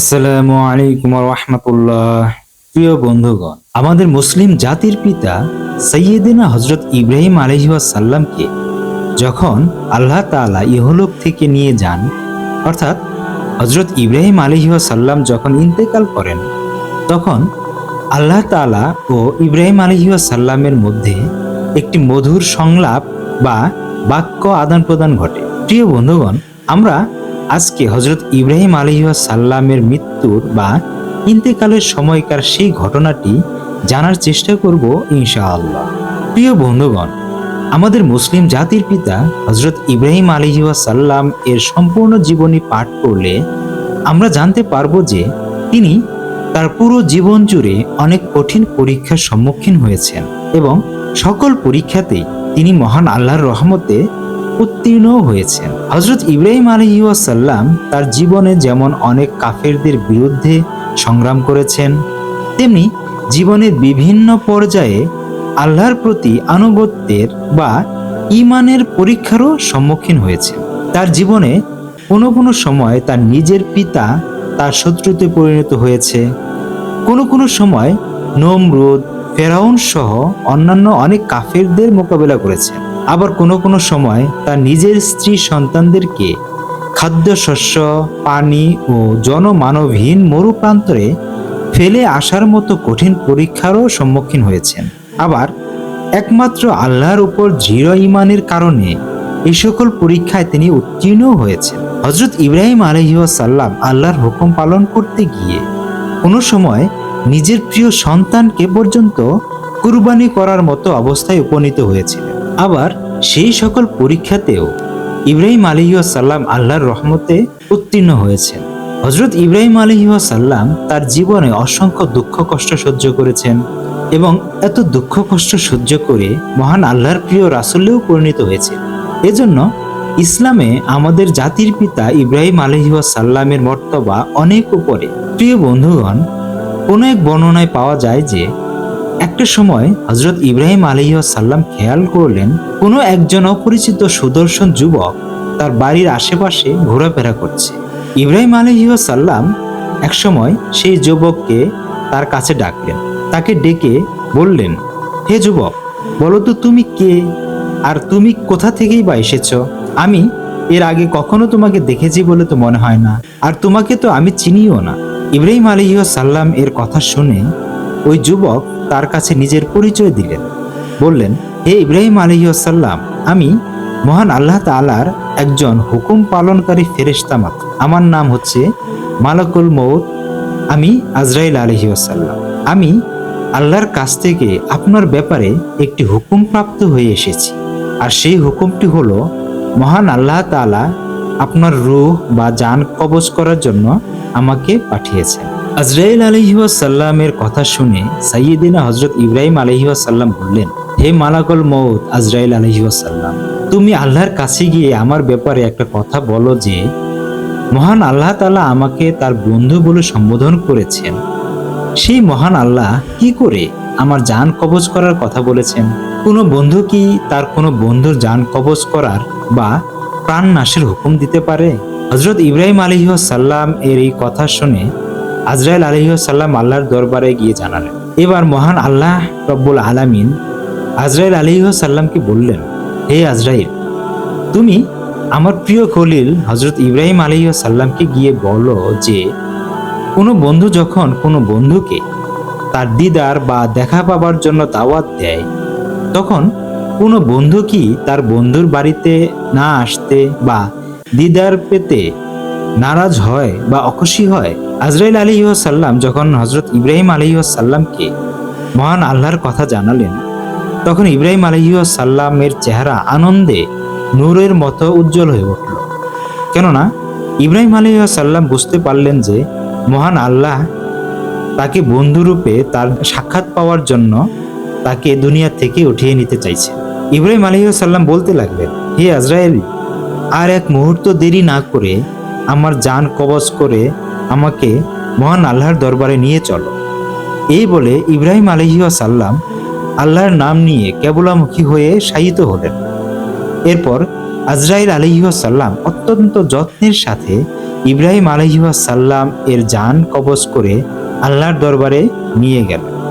আসসালামু আলাইকুম রহমতুল্লাহ। প্রিয় বন্ধুগণ, আমাদের মুসলিম জাতির পিতা সৈয়দিনা হজরত ইব্রাহিম আলহিসাল্লামকে যখন আল্লাহ তাআলা ইহলোক থেকে নিয়ে যান, অর্থাৎ হজরত ইব্রাহিম আলহিসাল্লাম যখন ইন্তেকাল করেন, তখন আল্লাহ তাআলা ও ইব্রাহিম আলহিসাল্লামের মধ্যে একটি মধুর সংলাপ বা বাক্য আদান প্রদান ঘটে। প্রিয় বন্ধুগণ, আমরা আজকে হজরত ইব্রাহিম আলহিসাল্লামের মৃত্যুর বা ইন্তেকালের সময়কার সেই ঘটনাটি জানার চেষ্টা করব ইনশাআল্লাহ। প্রিয় বন্ধুগণ, আমাদের মুসলিম জাতির পিতা হজরত ইব্রাহিম আলহিসাল্লাম এর সম্পূর্ণ জীবনী পাঠ করলে আমরা জানতে পারব যে তিনি তার পুরো জীবন জুড়ে অনেক কঠিন পরীক্ষার সম্মুখীন হয়েছেন এবং সকল পরীক্ষাতেই তিনি মহান আল্লাহর রহমতে উত্তীর্ণ হয়েছেন। হজরত ইব্রাহিম আলহিউসাল্লাম তার জীবনে যেমন অনেক কাফেরদের বিরুদ্ধে সংগ্রাম করেছেন, তেমনি জীবনের বিভিন্ন পর্যায়ে আল্লাহর প্রতি আনুগত্যের বা ইমানের পরীক্ষারও সম্মুখীন হয়েছেন। তার জীবনে কোনো কোনো সময় তার নিজের পিতা তার শত্রুতে পরিণত হয়েছে। কোনো কোনো সময় নমরুদ, ফেরাউন সহ অন্যান্য অনেক কাফেরদের মোকাবেলা করেছেন। আবার কোনো কোনো সময় তার নিজের স্ত্রী সন্তানদেরকে খাদ্যশস্য, পানি ও জনমানবহীন মরুপ্রান্তরে ফেলে আসার মতো কঠিন পরীক্ষারও সম্মুখীন হয়েছেন। আবার একমাত্র আল্লাহর উপর দৃঢ় ইমানের কারণে এই সকল পরীক্ষায় তিনি উত্তীর্ণ হয়েছেন। হজরত ইব্রাহিম আলহিসাল্লাম আল্লাহর হুকুম পালন করতে গিয়ে কোনো সময় নিজের প্রিয় সন্তানকে পর্যন্ত কুরবানি করার মতো অবস্থায় উপনীত হয়েছিলেন। আবার সেই সকল পরীক্ষাতেও ইব্রাহিম আলহিসাল্লাম আল্লাহর রহমতে উত্তীর্ণ হয়েছেন। হজরত ইব্রাহিম আলহিসাল্লাম তার জীবনে অসংখ্য দুঃখ, কষ্ট সহ্য করেছেন এবং এত দুঃখ, কষ্ট সহ্য করে মহান আল্লাহর প্রিয় রাসুল্লেও পরিণত হয়েছে এজন্য ইসলামে আমাদের জাতির পিতা ইব্রাহিম আলহিসাল্লামের মর্তবা অনেক উপরে। প্রিয় বন্ধুগণ, কোনো এক বর্ণনায় পাওয়া যায় যে একটা সময় হজরত ইব্রাহিম আলহিসাল্লাম খেয়াল করলেন, কোনো একজন অপরিচিত সুদর্শন যুবক তার বাড়ির আশেপাশে ঘোরাফেরা করছে। ইব্রাহিম আলহিসাল্লাম একসময় সেই যুবককে তার কাছে ডাকলেন। তাকে ডেকে বললেন, হে যুবক, বলো তো তুমি কে? আর তুমি কোথা থেকেই বা এসেছ? আমি এর আগে কখনো তোমাকে দেখেছি বলে তো মনে হয় না। আর তোমাকে তো আমি চিনিও না। ইব্রাহিম আলহিসাল্লাম এর কথা শুনে ওই যুবক তার কাছে নিজের পরিচয় দিলেন। বললেন, হে ইব্রাহিম আলহিসাল্লাম আমি মহান আল্লাহ তালার একজন হুকুম পালনকারী মাত্র। আমার নাম হচ্ছে মালাকুল মৌত আমি আজরাইল আলহিউসাল্লাম আমি আল্লাহর কাছ থেকে আপনার ব্যাপারে একটি হুকুম প্রাপ্ত হয়ে এসেছি। আর সেই হুকুমটি হলো, মহান আল্লাহ তাআলা আপনার রূহ বা যান কবজ করার জন্য আমাকে পাঠিয়েছেন। আজরাইল আলহিউসাল্লামের কথা শুনে সাইয়েদিনা হজরত ইব্রাহিম আলহিউসাল্লাম বললেন, হে মালাকল মৌত আজরাইল আলহিউসাল্লাম তুমি আল্লাহর কাছে গিয়ে আমার ব্যাপারে একটা কথা বলো যে, মহান আল্লাহ তাআলা আমাকে তার বন্ধু বলে সম্বোধন করেছেন। সেই মহান আল্লাহ কি করে আমার জান কবজ করার কথা বলেছেন? কোনো বন্ধু কি তার কোনো বন্ধুর জান কবজ করার বা প্রাণ নাশের হুকুম দিতে পারে? হজরত ইব্রাহিম আলহিসাল্লাম এর এই কথা শুনে আজরাইল আলহিসাল্লাম আল্লাহর দরবারে গিয়ে জানালেন। এবার মহান আল্লাহ রব্বুল আলামিন আজরাইল আলহিসাল্লামকে বললেন, হে আজরাইল, তুমি আমার প্রিয় খলিল হজরত ইব্রাহিম আলহিসাল্লামকে গিয়ে বলো যে, কোনো বন্ধু যখন কোনো বন্ধুকে তার দিদার বা দেখা পাবার জন্য দাওয়াত দেয়, তখন কোনো বন্ধু কি তার বন্ধুর বাড়িতে না আসতে বা দিদার পেতে নারাজ হয় বা অখুশি হয়? আজরাইল আলী সাল্লাম যখন হজরত ইব্রাহিম আলী সাল্লামকে মহান আল্লাহর কথা জানালেন, তখন ইব্রাহিম আলী সাল্লামের চেহারা আনন্দে নূরের মতো উজ্জ্বল হয়ে উঠল। কেননা ইব্রাহিম আলী সাল্লাম বুঝতে পারলেন যে মহান আল্লাহ তাকে বন্ধুরূপে তার সাক্ষাৎ পাওয়ার জন্য তাকে দুনিয়া থেকে উঠিয়ে নিতে চাইছে। ইব্রাহিম আলহিসাল্লাম বলতে লাগলেন, হে আজরায়েল আর এক মুহূর্ত দেরি না করে আমার জান কবজ করে আমাকে মহান আল্লাহর দরবারে নিয়ে চলো। এই বলে ইব্রাহিম আলহিসাল্লাম আল্লাহর নাম নিয়ে কেবলামুখী হয়ে শায়িত হলেন। এরপর আজরাইল আলহিহাসাল্লাম অত্যন্ত যত্নের সাথে ইব্রাহিম আলহিহাসাল্লাম এর যান কবজ করে আল্লাহর দরবারে নিয়ে গেল